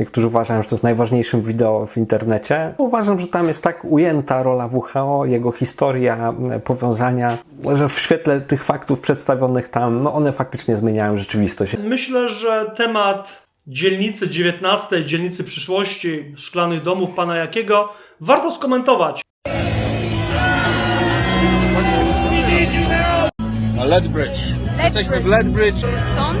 Niektórzy uważają, że to jest najważniejszym wideo w internecie. Uważam, że tam jest tak ujęta rola WHO, jego historia, e, powiązania, że w świetle tych faktów przedstawionych tam, no one faktycznie zmieniają rzeczywistość. Myślę, że temat dzielnicy 19, dzielnicy przyszłości, szklanych domów pana Jakiego warto skomentować. Na Ledbridge. Jesteśmy w Ledbridge. sąd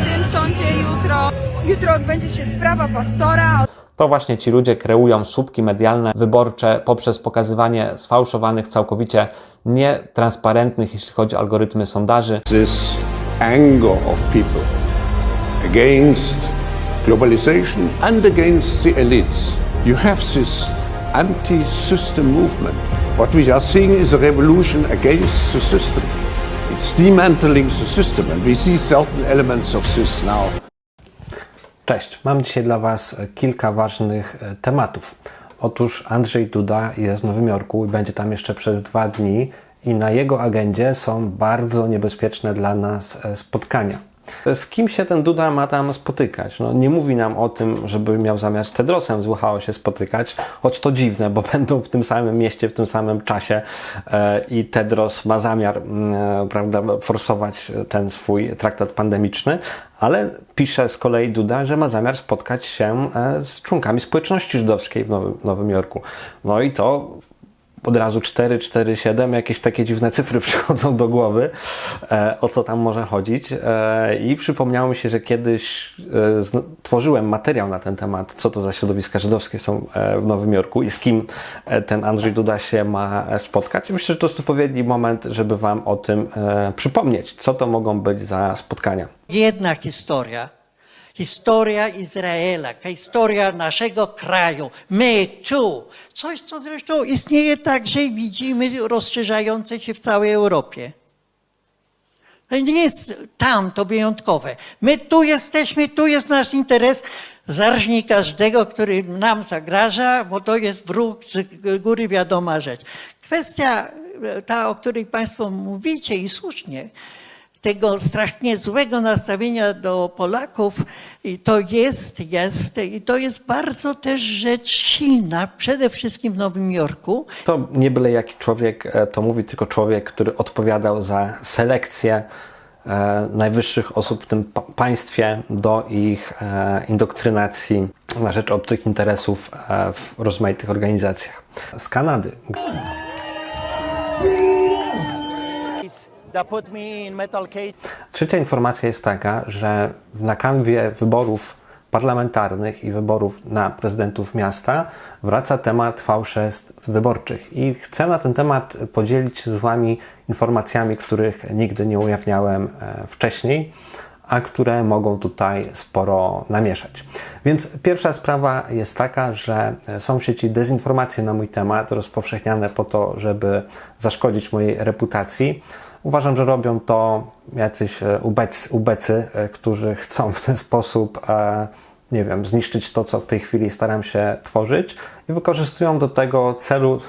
w tym sądzie jutro, jutro odbędzie się sprawa pastora. To właśnie ci ludzie kreują słupki medialne wyborcze poprzez pokazywanie sfałszowanych, całkowicie nietransparentnych, jeśli chodzi o algorytmy sondaży. this anger of people against globalization and against the elites. You have this anti system movement. What we are seeing is a revolution against the system. It's dismantling the system, and we see certain elements of this now. Cześć, mam dzisiaj dla Was kilka ważnych e, tematów. Otóż Andrzej Duda jest w Nowym Jorku i będzie tam jeszcze przez dwa dni i na jego agendzie są bardzo niebezpieczne dla nas e, spotkania. Z kim się ten Duda ma tam spotykać? No, nie mówi nam o tym, żeby miał zamiar z Tedrosem z WHO się spotykać, choć to dziwne, bo będą w tym samym mieście, w tym samym czasie e, i Tedros ma zamiar mm, e, prawda, forsować ten swój traktat pandemiczny, ale pisze z kolei Duda, że ma zamiar spotkać się e, z członkami społeczności żydowskiej w Nowym, Nowym Jorku. No i to od razu 4, 4, 7, jakieś takie dziwne cyfry przychodzą do głowy, e, o co tam może chodzić. E, I przypomniało mi się, że kiedyś e, tworzyłem materiał na ten temat, co to za środowiska żydowskie są w Nowym Jorku i z kim ten Andrzej Duda się ma spotkać. I myślę, że to jest odpowiedni moment, żeby Wam o tym przypomnieć, co to mogą być za spotkania. jedna historia. Historia Izraela, historia naszego kraju. My tu. Coś, co zresztą istnieje także i widzimy rozszerzające się w całej Europie. To nie jest tam to wyjątkowe. My tu jesteśmy, tu jest nasz interes. Zarżnij każdego, który nam zagraża, bo to jest wróg z góry wiadoma rzecz. Kwestia e, ta, o której Państwo mówicie i słusznie, tego strasznie złego nastawienia do Polaków i to jest, jest i to jest bardzo też rzecz silna, przede wszystkim w Nowym Jorku. To nie byle jaki człowiek e, to mówi, tylko człowiek, który odpowiadał za selekcję e, najwyższych osób w tym pa- państwie do ich e, indoktrynacji na rzecz obcych interesów e, w rozmaitych organizacjach. Z Kanady. Trzecia informacja jest taka, że na kanwie wyborów parlamentarnych i wyborów na prezydentów miasta wraca temat fałszerstw wyborczych. I chcę na ten temat podzielić się z Wami informacjami, których nigdy nie ujawniałem e, wcześniej, a które mogą tutaj sporo namieszać. Więc pierwsza sprawa jest taka, że są w sieci dezinformacje na mój temat, rozpowszechniane po to, żeby zaszkodzić mojej reputacji. Uważam, że robią to jacyś e, ubecy, ubecy którzy chcą w ten sposób, e, nie wiem, zniszczyć to, co w tej chwili staram się tworzyć i wykorzystują do tego celu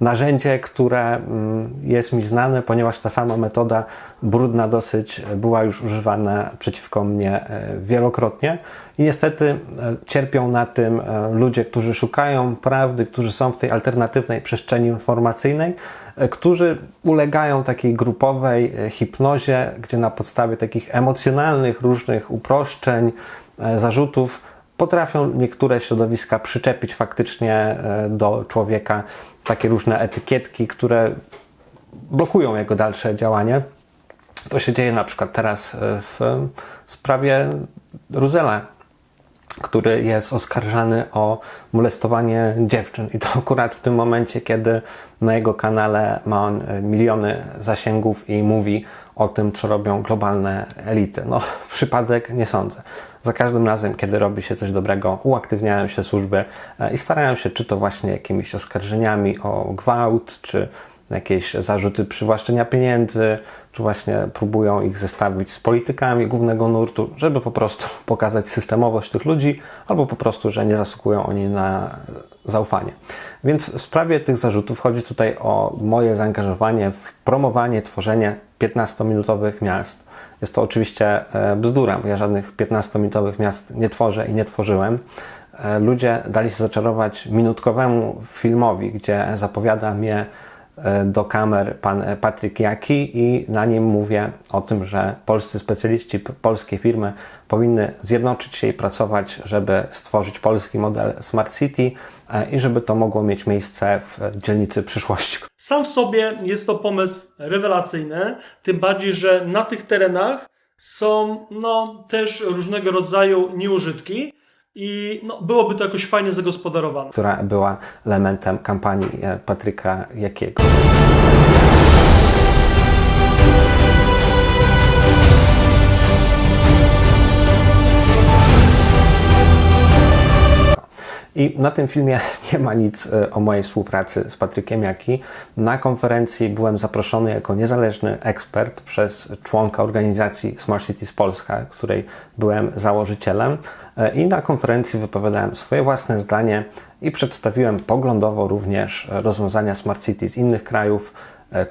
narzędzie, które mm, jest mi znane, ponieważ ta sama metoda, brudna dosyć, była już używana przeciwko mnie e, wielokrotnie. I niestety e, cierpią na tym e, ludzie, którzy szukają prawdy, którzy są w tej alternatywnej przestrzeni informacyjnej, którzy ulegają takiej grupowej hipnozie, gdzie na podstawie takich emocjonalnych różnych uproszczeń, zarzutów potrafią niektóre środowiska przyczepić faktycznie e, do człowieka takie różne etykietki, które blokują jego dalsze działanie. To się dzieje na przykład teraz e, w sprawie Ruzela, który jest oskarżany o molestowanie dziewczyn. I to akurat w tym momencie, kiedy na jego kanale ma on e, miliony zasięgów i mówi o tym, co robią globalne elity. No, przypadek nie sądzę. Za każdym razem, kiedy robi się coś dobrego, uaktywniają się służby e, i starają się, czy to właśnie jakimiś oskarżeniami o gwałt, czy jakieś zarzuty przywłaszczenia pieniędzy, czy właśnie próbują ich zestawić z politykami głównego nurtu, żeby po prostu pokazać systemowość tych ludzi, albo po prostu, że nie zasługują oni na zaufanie. Więc w sprawie tych zarzutów chodzi tutaj o moje zaangażowanie w promowanie, tworzenie 15-minutowych miast. Jest to oczywiście e, bzdura, bo ja żadnych 15-minutowych miast nie tworzę i nie tworzyłem. E, Ludzie dali się zaczarować minutkowemu filmowi, gdzie zapowiada mnie e, do kamer pan e, Patryk Jaki i na nim mówię o tym, że polscy specjaliści, polskie firmy powinny zjednoczyć się i pracować, żeby stworzyć polski model Smart City e, i żeby to mogło mieć miejsce w e, dzielnicy przyszłości, Sam w sobie jest to pomysł rewelacyjny, tym bardziej, że na tych terenach są no, też różnego rodzaju nieużytki i no, byłoby to jakoś fajnie zagospodarowane. która była elementem kampanii e, Patryka Jakiego. I na tym filmie nie ma nic e, o mojej współpracy z Patrykiem Jaki. Na konferencji byłem zaproszony jako niezależny ekspert przez członka organizacji Smart Cities Polska, której byłem założycielem. E, I na konferencji wypowiadałem swoje własne zdanie i przedstawiłem poglądowo również rozwiązania Smart City z innych krajów,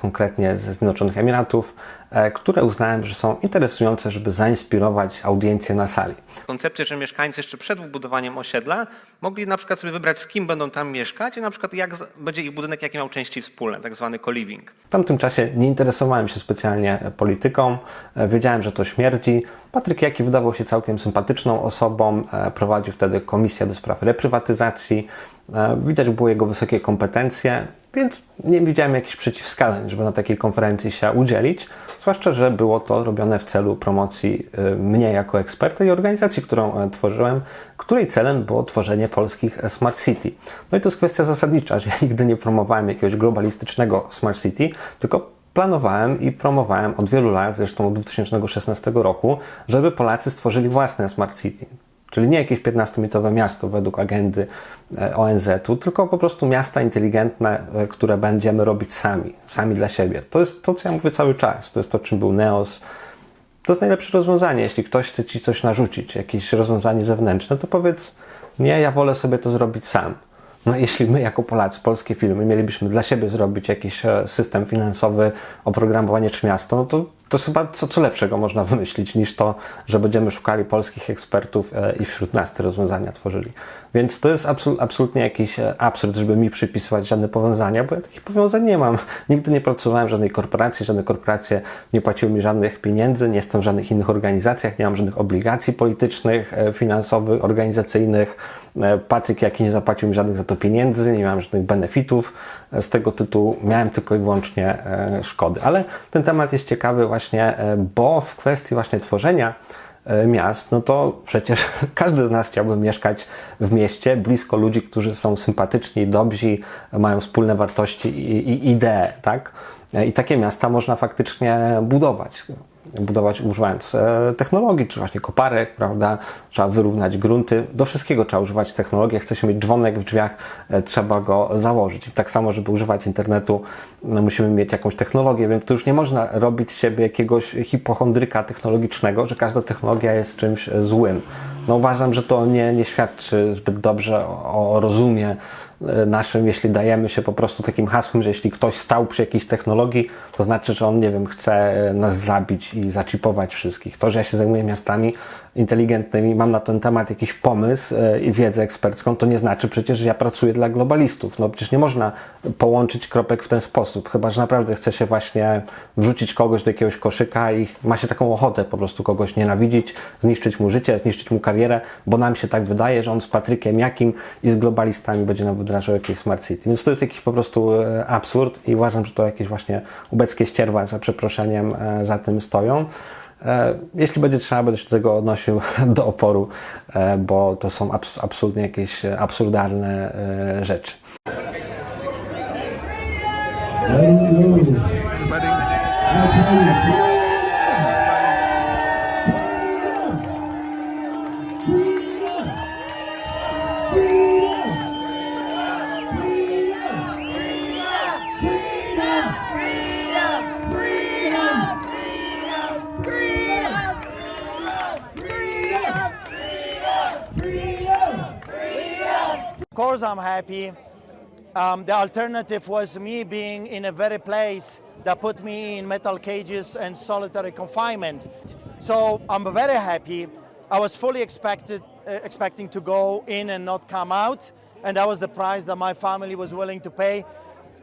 konkretnie ze Zjednoczonych Emiratów, e, które uznałem, że są interesujące, żeby zainspirować audiencję na sali. koncepcję, że mieszkańcy jeszcze przed wybudowaniem osiedla mogli na przykład sobie wybrać, z kim będą tam mieszkać i na przykład jak będzie ich budynek, jakie miał części wspólne, tak zwany co-living. W tamtym czasie nie interesowałem się specjalnie polityką, e, wiedziałem, że to śmierdzi. Patryk Jaki wydawał się całkiem sympatyczną osobą, e, prowadził wtedy komisję do spraw reprywatyzacji. E, Widać było jego wysokie kompetencje, więc nie widziałem jakichś przeciwwskazań, żeby na takiej konferencji się udzielić, zwłaszcza, że było to robione w celu promocji e, mnie jako eksperta i organizacji, którą e, tworzyłem, której celem było tworzenie polskich Smart City. No i to jest kwestia zasadnicza, że ja nigdy nie promowałem jakiegoś globalistycznego Smart City, tylko planowałem i promowałem od wielu lat, zresztą od 2016 roku, żeby Polacy stworzyli własne Smart City. Czyli nie jakieś 15-mitowe miasto według agendy e, ONZ-u, tylko po prostu miasta inteligentne, e, które będziemy robić sami, sami dla siebie. To jest to, co ja mówię cały czas. To jest to, czym był NEOS. To jest najlepsze rozwiązanie. Jeśli ktoś chce ci coś narzucić, jakieś rozwiązanie zewnętrzne, to powiedz, nie, ja wolę sobie to zrobić sam. No jeśli my jako Polacy, polskie firmy, mielibyśmy dla siebie zrobić jakiś e, system finansowy, oprogramowanie czy miasto, no to, to chyba co, co lepszego można wymyślić niż to, że będziemy szukali polskich ekspertów e, i wśród nas te rozwiązania tworzyli. Więc to jest absol, absolutnie jakiś e, absurd, żeby mi przypisywać żadne powiązania, bo ja takich powiązań nie mam. Nigdy nie pracowałem w żadnej korporacji, żadne korporacje nie płaciły mi żadnych pieniędzy, nie jestem w żadnych innych organizacjach, nie mam żadnych obligacji politycznych, e, finansowych, organizacyjnych. Patryk Jaki nie zapłacił mi żadnych za to pieniędzy, nie miałem żadnych benefitów z tego tytułu, miałem tylko i wyłącznie szkody. Ale ten temat jest ciekawy właśnie, e, bo w kwestii właśnie tworzenia e, miast, no to przecież każdy z nas chciałby mieszkać w mieście, blisko ludzi, którzy są sympatyczni, dobrzy, mają wspólne wartości i, i idee, tak? E, I takie miasta można faktycznie budować. Budować używając e, technologii, czy właśnie koparek, prawda? Trzeba wyrównać grunty. Do wszystkiego trzeba używać technologii. Jak chce się mieć dzwonek w drzwiach, e, trzeba go założyć. I tak samo, żeby używać internetu, no, musimy mieć jakąś technologię, więc tu już nie można robić z siebie jakiegoś hipochondryka technologicznego, że każda technologia jest czymś e, złym. No uważam, że to nie, nie świadczy zbyt dobrze o, o rozumie naszym, jeśli dajemy się po prostu takim hasłem, że jeśli ktoś stał przy jakiejś technologii, to znaczy, że on, nie wiem, chce e, nas zabić i zaczipować wszystkich. To, że ja się zajmuję miastami inteligentnymi, mam na ten temat jakiś pomysł e, i wiedzę ekspercką, to nie znaczy przecież, że ja pracuję dla globalistów. No przecież nie można połączyć kropek w ten sposób, chyba, że naprawdę chce się właśnie wrzucić kogoś do jakiegoś koszyka i ma się taką ochotę po prostu kogoś nienawidzić, zniszczyć mu życie, zniszczyć mu karierę, bo nam się tak wydaje, że on z Patrykiem Jakim i z globalistami będzie nam wdrażał jakieś Smart City. Więc to jest jakiś po prostu e, absurd i uważam, że to jakieś właśnie ubeckie ścierwa, za przeproszeniem, e, za tym stoją. E, Jeśli będzie trzeba, będę się do tego odnosił do oporu, e, bo to są abs- absolutnie jakieś absurdalne rzeczy. I'm happy. Um, the alternative was me being in a very place that put me in metal cages and solitary confinement. So I'm very happy. I was fully expected, uh, expecting to go in and not come out, and that was the price that my family was willing to pay.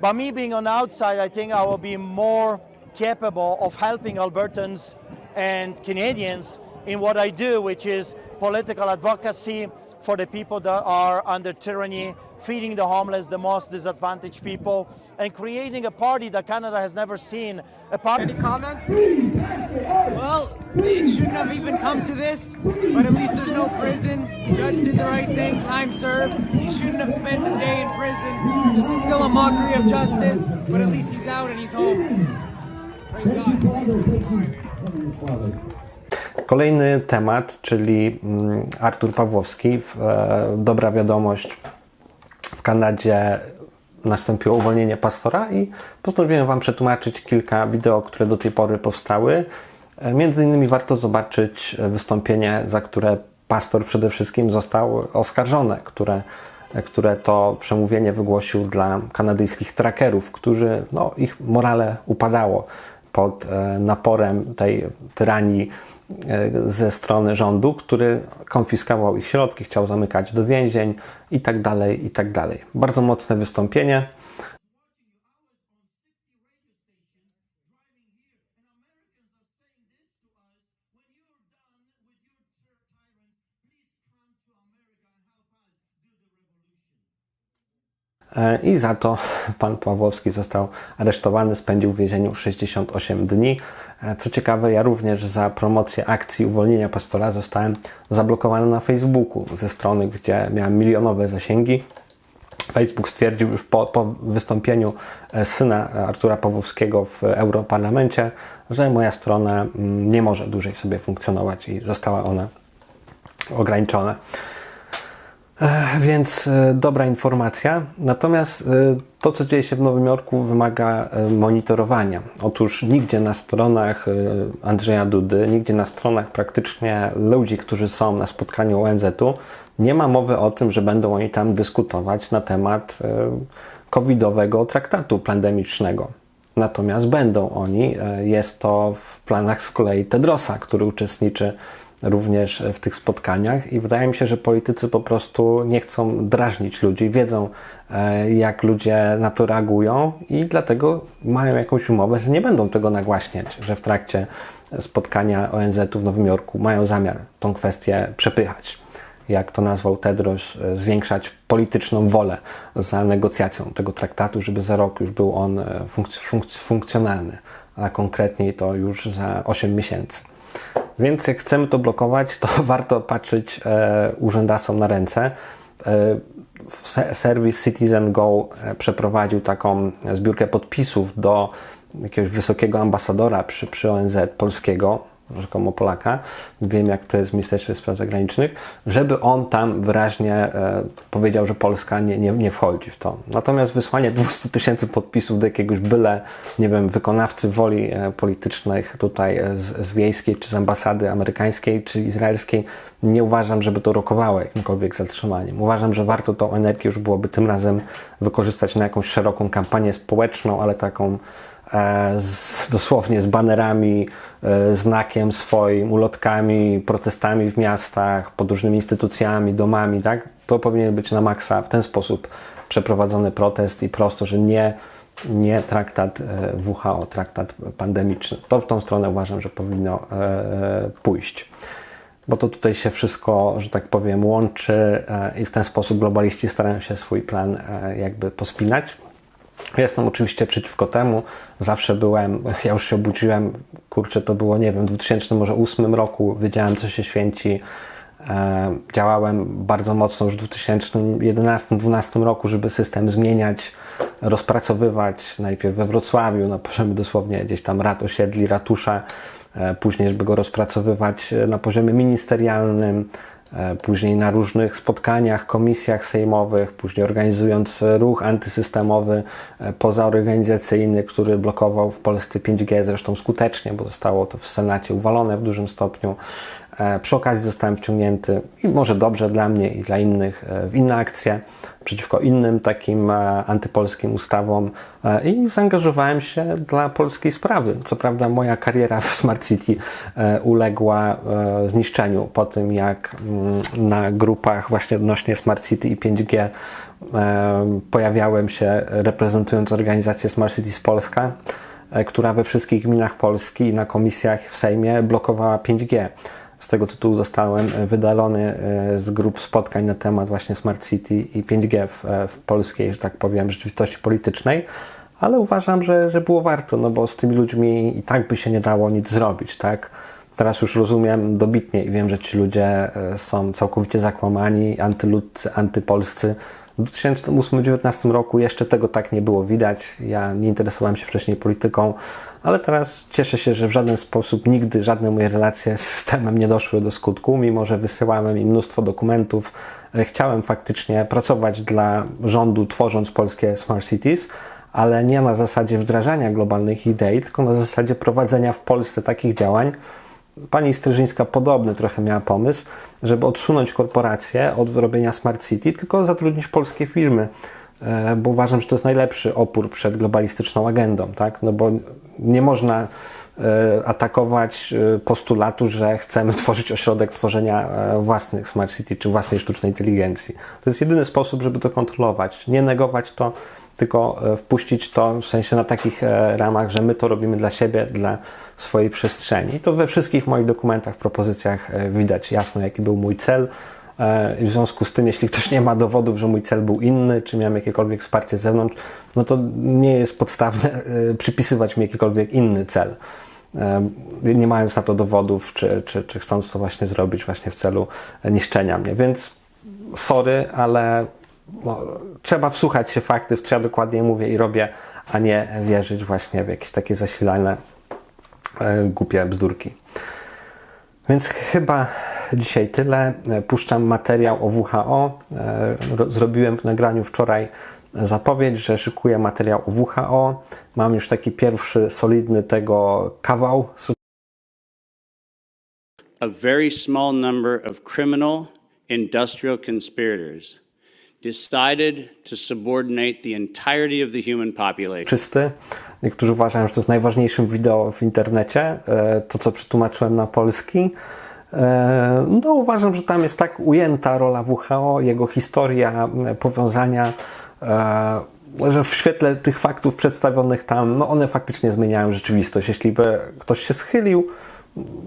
But me being on the outside, I think I will be more capable of helping Albertans and Canadians in what I do, which is political advocacy for the people that are under tyranny, feeding the homeless, the most disadvantaged people, and creating a party that Canada has never seen. A party. Any comments? Well, it shouldn't have even come to this, but at least there's no prison. The judge did the right thing, time served. He shouldn't have spent a day in prison. This is still a mockery of justice, but at least he's out and he's home. Praise God. Kolejny temat, czyli mm, Artur Pawłowski. E, Dobra wiadomość. W Kanadzie nastąpiło uwolnienie pastora i postanowiłem Wam przetłumaczyć kilka wideo, które do tej pory powstały. E, Między innymi warto zobaczyć wystąpienie, za które pastor przede wszystkim został oskarżony, które, e, które to przemówienie wygłosił dla kanadyjskich trackerów, którzy no, ich morale upadało pod naporem tej tyranii ze strony rządu, który konfiskował ich środki, chciał zamykać do więzień i tak dalej, i tak. Bardzo mocne wystąpienie. E, I za to pan Pawłowski został aresztowany, spędził w więzieniu 68 dni. E, Co ciekawe, ja również za promocję akcji uwolnienia pastora zostałem zablokowany na Facebooku ze strony, gdzie miałem milionowe zasięgi. Facebook stwierdził już po, po wystąpieniu e, syna Artura Pawłowskiego w Europarlamencie, że moja strona mm, nie może dłużej sobie funkcjonować i została ona ograniczona. Więc e, dobra informacja. Natomiast e, to, co dzieje się w Nowym Jorku, wymaga e, monitorowania. Otóż nigdzie na stronach Andrzeja Dudy, nigdzie na stronach praktycznie ludzi, którzy są na spotkaniu ONZ-u, nie ma mowy o tym, że będą oni tam dyskutować na temat covidowego traktatu pandemicznego. Natomiast będą oni, jest to w planach z kolei Tedrosa, który uczestniczy również w tych spotkaniach i wydaje mi się, że politycy po prostu nie chcą drażnić ludzi, wiedzą e, jak ludzie na to reagują i dlatego mają jakąś umowę, że nie będą tego nagłaśniać, że w trakcie spotkania ONZ-u w Nowym Jorku mają zamiar tą kwestię przepychać. Jak to nazwał Tedros, e, zwiększać polityczną wolę za negocjacją tego traktatu, żeby za rok już był on e, funkc- funkc- funkcjonalny, a konkretniej to już za 8 miesięcy. Więc jak chcemy to blokować, to warto patrzeć e, urzędasom na ręce. E, se- serwis Citizen Go e, przeprowadził taką zbiórkę podpisów do jakiegoś wysokiego ambasadora przy, przy ONZ polskiego, rzekomo Polaka, wiem jak to jest w Ministerstwie Spraw Zagranicznych, żeby on tam wyraźnie e, powiedział, że Polska nie, nie, nie wchodzi w to. Natomiast wysłanie 200 tysięcy podpisów do jakiegoś byle, nie wiem, wykonawcy woli e, politycznych tutaj z, z wiejskiej, czy z ambasady amerykańskiej, czy izraelskiej, nie uważam, żeby to rokowało jakimkolwiek zatrzymaniem. Uważam, że warto tą energię już byłoby tym razem wykorzystać na jakąś szeroką kampanię społeczną, ale taką z, dosłownie z banerami, e, znakiem swoim, ulotkami, protestami w miastach, pod różnymi instytucjami, domami, tak? To powinien być na maksa w ten sposób przeprowadzony protest i prosto, że nie, nie traktat e, WHO, traktat pandemiczny. To w tą stronę uważam, że powinno e, e, pójść. Bo to tutaj się wszystko, że tak powiem, łączy e, i w ten sposób globaliści starają się swój plan e, jakby pospinać. Jestem oczywiście przeciwko temu. Zawsze byłem, ja już się obudziłem, kurczę, to było, nie wiem, w 2008 roku, wiedziałem, co się święci. E, działałem bardzo mocno już w 2011-2012 roku, żeby system zmieniać, rozpracowywać. Najpierw we Wrocławiu, na poziomie dosłownie gdzieś tam rad osiedli, ratusza, e, później, żeby go rozpracowywać e, na poziomie ministerialnym, później na różnych spotkaniach, komisjach sejmowych, później organizując e, ruch antysystemowy, e, pozaorganizacyjny, który blokował w Polsce 5G zresztą skutecznie, bo zostało to w Senacie uwalone w dużym stopniu. E, Przy okazji zostałem wciągnięty, i może dobrze dla mnie i dla innych, e, w inne akcje przeciwko innym takim e, antypolskim ustawom i zaangażowałem się dla polskiej sprawy. Co prawda moja kariera w Smart City uległa zniszczeniu po tym, jak mm, na grupach właśnie odnośnie Smart City i 5G e, pojawiałem się reprezentując organizację Smart Cities Polska, która we wszystkich gminach Polski na komisjach w Sejmie blokowała 5G. Z tego tytułu zostałem e, wydalony e, z grup spotkań na temat właśnie Smart City i 5G w, e, w polskiej, że tak powiem, rzeczywistości politycznej, ale uważam, że, że było warto, no bo z tymi ludźmi i tak by się nie dało nic zrobić, tak? Teraz już rozumiem dobitnie i wiem, że ci ludzie są całkowicie zakłamani, antyludcy, antypolscy. W 2008-2019 roku jeszcze tego tak nie było widać. Ja nie interesowałem się wcześniej polityką, ale teraz cieszę się, że w żaden sposób nigdy żadne moje relacje z systemem nie doszły do skutku, mimo że wysyłałem im mnóstwo dokumentów. E, Chciałem faktycznie pracować dla rządu, tworząc polskie Smart Cities, ale nie na zasadzie wdrażania globalnych idei, tylko na zasadzie prowadzenia w Polsce takich działań, Pani Stryżyńska podobny trochę miała pomysł, żeby odsunąć korporacje od robienia Smart City, tylko zatrudnić polskie firmy, e, bo uważam, że to jest najlepszy opór przed globalistyczną agendą, tak? No bo nie można e, atakować e, postulatu, że chcemy tworzyć ośrodek tworzenia własnych Smart City czy własnej sztucznej inteligencji. To jest jedyny sposób, żeby to kontrolować. Nie negować to, tylko e, wpuścić to w sensie na takich e, ramach, że my to robimy dla siebie, dla swojej przestrzeni. To we wszystkich moich dokumentach, propozycjach e, widać jasno, jaki był mój cel. I w związku z tym, jeśli ktoś nie ma dowodów, że mój cel był inny, czy miałem jakiekolwiek wsparcie z zewnątrz, no to nie jest podstawne przypisywać mi jakikolwiek inny cel. Nie mając na to dowodów, czy, czy, czy chcąc to właśnie zrobić właśnie w celu niszczenia mnie. Więc sorry, ale no, trzeba wsłuchać się fakty, w co ja dokładnie mówię i robię, a nie wierzyć właśnie w jakieś takie zasilane e, głupie bzdurki. Więc chyba dzisiaj tyle. E, Puszczam materiał o WHO. E, ro- Zrobiłem w nagraniu wczoraj zapowiedź, że szykuję materiał o WHO. Mam już taki pierwszy solidny tego kawał. a very small number of criminal industrial conspirators czysty. Niektórzy uważają, że to jest najważniejszym wideo w internecie, e, to co przetłumaczyłem na polski. E, No, uważam, że tam jest tak ujęta rola WHO, jego historia, e, powiązania, że w świetle tych faktów przedstawionych tam, no one faktycznie zmieniają rzeczywistość. Jeśli by ktoś się schylił,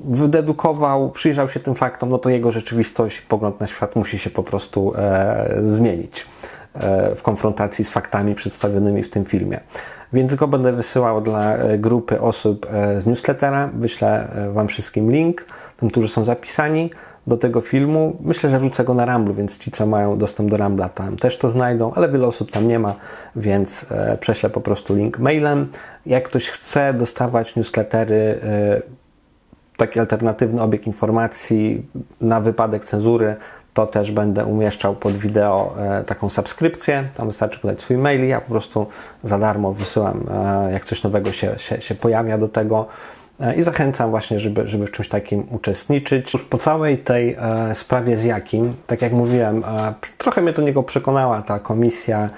wydedukował, przyjrzał się tym faktom, no to jego rzeczywistość, pogląd na świat musi się po prostu e, zmienić e, w konfrontacji z faktami przedstawionymi w tym filmie. Więc go będę wysyłał dla e, grupy osób e, z newslettera. Wyślę e, Wam wszystkim link, tym, którzy są zapisani do tego filmu. Myślę, że wrzucę go na Ramblu, więc ci, co mają dostęp do Rambla, tam też to znajdą, ale wiele osób tam nie ma, więc prześlę po prostu link mailem. Jak ktoś chce dostawać newslettery, taki alternatywny obieg informacji na wypadek cenzury, to też będę umieszczał pod wideo e, taką subskrypcję. Tam wystarczy podać swój mail ja po prostu za darmo wysyłam, e, jak coś nowego się, się, się pojawia do tego. E, I zachęcam właśnie, żeby, żeby w czymś takim uczestniczyć. Już po całej tej sprawie z Jakim, tak jak mówiłem, trochę mnie do niego przekonała ta komisja,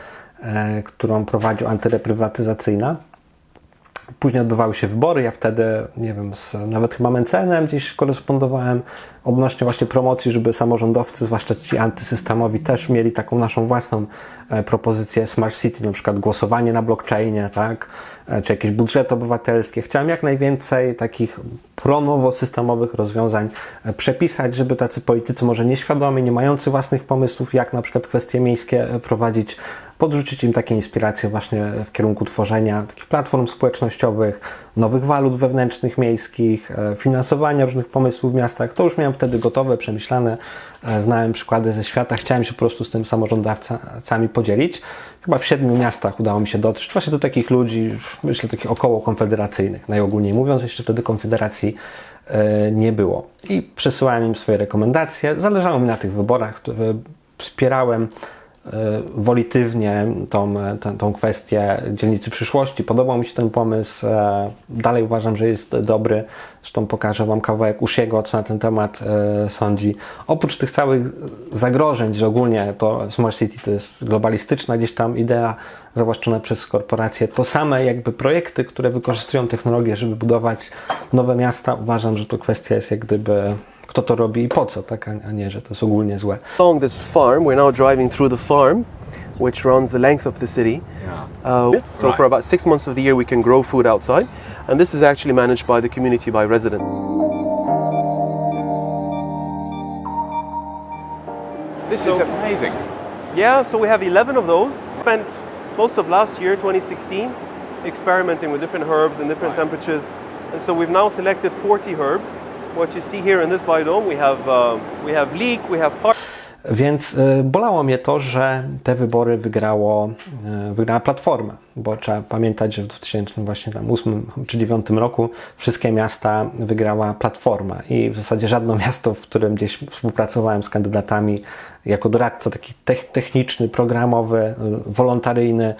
którą prowadził antyreprywatyzacyjna. Później odbywały się wybory, ja wtedy, nie wiem, z, nawet chyba Mencenem gdzieś korespondowałem odnośnie właśnie promocji, żeby samorządowcy, zwłaszcza ci antysystemowi, też mieli taką naszą własną e, propozycję Smart City, na przykład głosowanie na blockchainie, tak, e, czy jakieś budżety obywatelskie. Chciałem jak najwięcej takich pronowosystemowych rozwiązań e, przepisać, żeby tacy politycy może nieświadomi, nie mający własnych pomysłów, jak na przykład kwestie miejskie prowadzić, podrzucić im takie inspiracje właśnie w kierunku tworzenia takich platform społecznościowych, nowych walut wewnętrznych miejskich, e, finansowania różnych pomysłów w miastach. To już miałem wtedy gotowe, przemyślane, e, znałem przykłady ze świata, chciałem się po prostu z tym samorządowcami podzielić. Chyba w siedmiu miastach udało mi się dotrzeć właśnie do takich ludzi, myślę, takich około konfederacyjnych, najogólniej mówiąc, jeszcze wtedy konfederacji e, nie było. I przesyłałem im swoje rekomendacje. Zależało mi na tych wyborach, które wspierałem wolitywnie tą, e, tą, tą kwestię dzielnicy przyszłości. Podobał mi się ten pomysł. e, Dalej uważam, że jest dobry. Zresztą pokażę Wam kawałek Ushiego, co na ten temat e, sądzi. Oprócz tych całych zagrożeń, że ogólnie to Smart City to jest globalistyczna gdzieś tam idea zawłaszczona przez korporacje, to same jakby projekty, które wykorzystują technologię, żeby budować nowe miasta, uważam, że to kwestia jest jak gdyby kto to robi i po co, tak? a a nie, że to jest ogólnie złe. along this farm. We're now driving through the farm, which runs the length of the city. Uh, so for about six months of the year, we can grow food outside, and this is actually managed by the community by residents. This is amazing. Yeah, so we have 11 of those. Spent most of last year, 2016, experimenting with different herbs and different temperatures, and so we've now selected 40 herbs. What you see here in this biome, we have uh, we have leek, we have Więc y, bolało mnie to, że te wybory wygrało, y, wygrała Platforma, bo trzeba pamiętać, że w 2008 czy 2009 roku wszystkie miasta wygrała Platforma i w zasadzie żadne miasto, w którym gdzieś współpracowałem z kandydatami jako doradca taki tech- techniczny, programowy, wolontaryjny,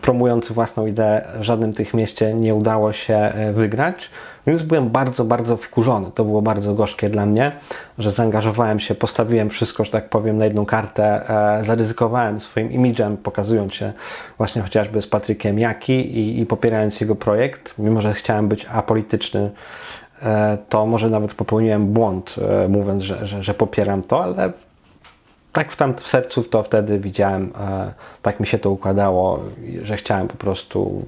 promujący własną ideę, w żadnym tych mieście nie udało się y, wygrać. Więc byłem bardzo, bardzo wkurzony. To było bardzo gorzkie dla mnie, że zaangażowałem się, postawiłem wszystko, że tak powiem, na jedną kartę, e, zaryzykowałem swoim imidżem, pokazując się właśnie chociażby z Patrykiem Jaki i, i popierając jego projekt, mimo że chciałem być apolityczny, e, to może nawet popełniłem błąd, e, mówiąc, że, że, że popieram to, ale tak w tam w sercu to wtedy widziałem, e, tak mi się to układało, że chciałem po prostu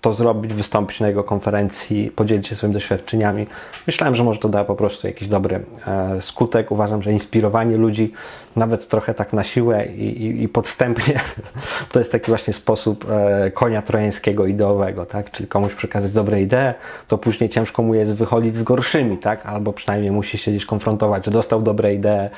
to zrobić, wystąpić na jego konferencji, podzielić się swoimi doświadczeniami. Myślałem, że może to da po prostu jakiś dobry e, skutek. Uważam, że inspirowanie ludzi, nawet trochę tak na siłę i, i, i podstępnie, to jest taki właśnie sposób e, konia trojańskiego ideowego, tak? Czyli komuś przekazać dobre idee, to później ciężko mu jest wychodzić z gorszymi, tak? Albo przynajmniej musi się gdzieś konfrontować, że dostał dobre idee,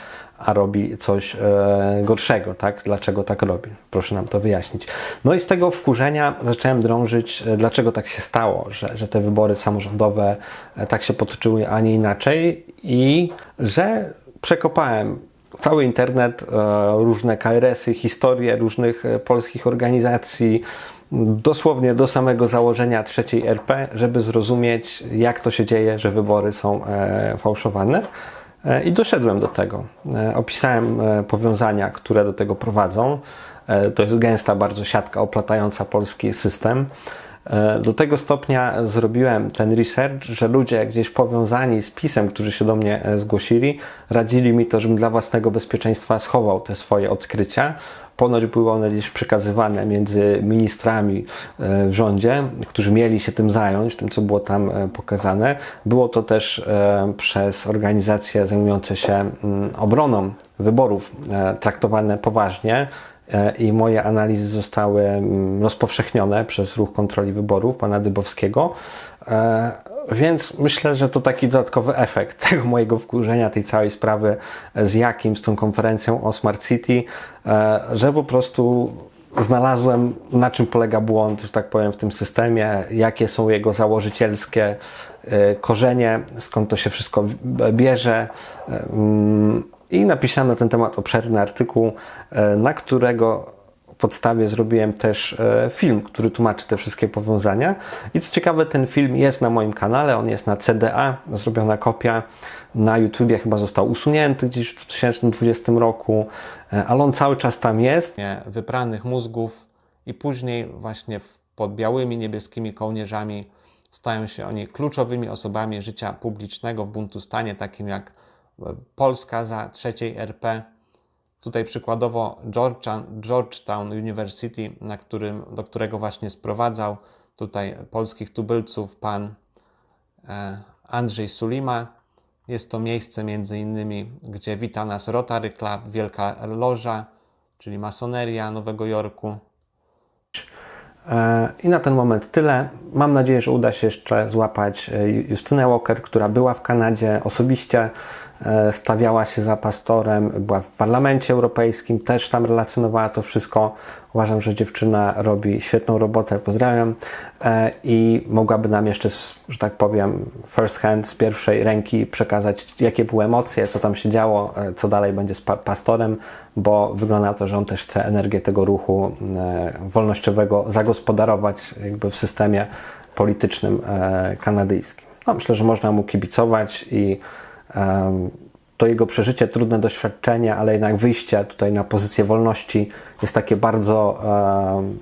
a robi coś e, gorszego, tak? Dlaczego tak robi? Proszę nam to wyjaśnić. No i z tego wkurzenia zacząłem drążyć, e, dlaczego tak się stało, że, że te wybory samorządowe e, tak się potoczyły, a nie inaczej i że przekopałem cały internet, e, różne KRS-y, historie różnych e, polskich organizacji, dosłownie do samego założenia trzeciej RP, żeby zrozumieć, jak to się dzieje, że wybory są e, fałszowane. E, I doszedłem do tego. E, Opisałem e, powiązania, które do tego prowadzą. To jest gęsta bardzo siatka oplatająca polski system. Do tego stopnia zrobiłem ten research, że ludzie gdzieś powiązani z pisem, którzy się do mnie zgłosili, radzili mi to, żebym dla własnego bezpieczeństwa schował te swoje odkrycia. Ponoć były one gdzieś przekazywane między ministrami e, w rządzie, którzy mieli się tym zająć, tym co było tam e, pokazane. Było to też e, przez organizacje zajmujące się mm, obroną wyborów traktowane poważnie i moje analizy zostały mm, rozpowszechnione przez ruch kontroli wyborów pana Dybowskiego. E, Więc myślę, że to taki dodatkowy efekt tego mojego wkurzenia, tej całej sprawy z jakim, z tą konferencją o Smart City, e, że po prostu znalazłem na czym polega błąd, że tak powiem, w tym systemie, jakie są jego założycielskie e, korzenie, skąd to się wszystko bierze. E, mm, I napisałem na ten temat obszerny artykuł, e, na którego podstawie zrobiłem też e, film, który tłumaczy te wszystkie powiązania. I co ciekawe, ten film jest na moim kanale, on jest na CDA, zrobiona kopia. Na YouTubie chyba został usunięty gdzieś w 2020 roku, e, ale on cały czas tam jest. Wypranych mózgów i później właśnie pod białymi, niebieskimi kołnierzami stają się oni kluczowymi osobami życia publicznego w Buntustanie, takim jak e, Polska za trzeciej RP, Tutaj przykładowo Georgetown, University, na którym, do którego właśnie sprowadzał tutaj polskich tubylców pan e, Andrzej Sulima. Jest to miejsce między innymi, gdzie wita nas Rotary Club, Wielka Loża, czyli masoneria Nowego Jorku. E, I na ten moment tyle. Mam nadzieję, że uda się jeszcze złapać e, Justynę Walker, która była w Kanadzie osobiście stawiała się za pastorem, była w Parlamencie Europejskim, też tam relacjonowała to wszystko. Uważam, że dziewczyna robi świetną robotę, pozdrawiam e, i mogłaby nam jeszcze, że tak powiem, first hand, z pierwszej ręki przekazać, jakie były emocje, co tam się działo, e, co dalej będzie z pa- pastorem, bo wygląda na to, że on też chce energię tego ruchu e, wolnościowego zagospodarować jakby w systemie politycznym e, kanadyjskim. No, myślę, że można mu kibicować i to jego przeżycie, trudne doświadczenie, ale jednak wyjście tutaj na pozycję wolności jest takie bardzo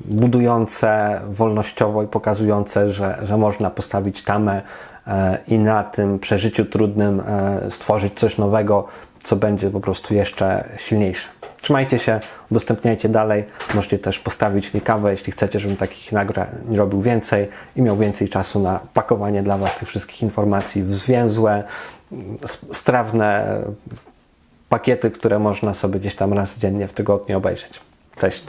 budujące wolnościowo i pokazujące, że, że można postawić tamę e, i na tym przeżyciu trudnym e, stworzyć coś nowego, co będzie po prostu jeszcze silniejsze. Trzymajcie się, udostępniajcie dalej. Możecie też postawić mi kawę, jeśli chcecie, żebym takich nagrań robił więcej i miał więcej czasu na pakowanie dla Was tych wszystkich informacji w zwięzłe, strawne pakiety, które można sobie gdzieś tam raz dziennie w tygodniu obejrzeć. Cześć.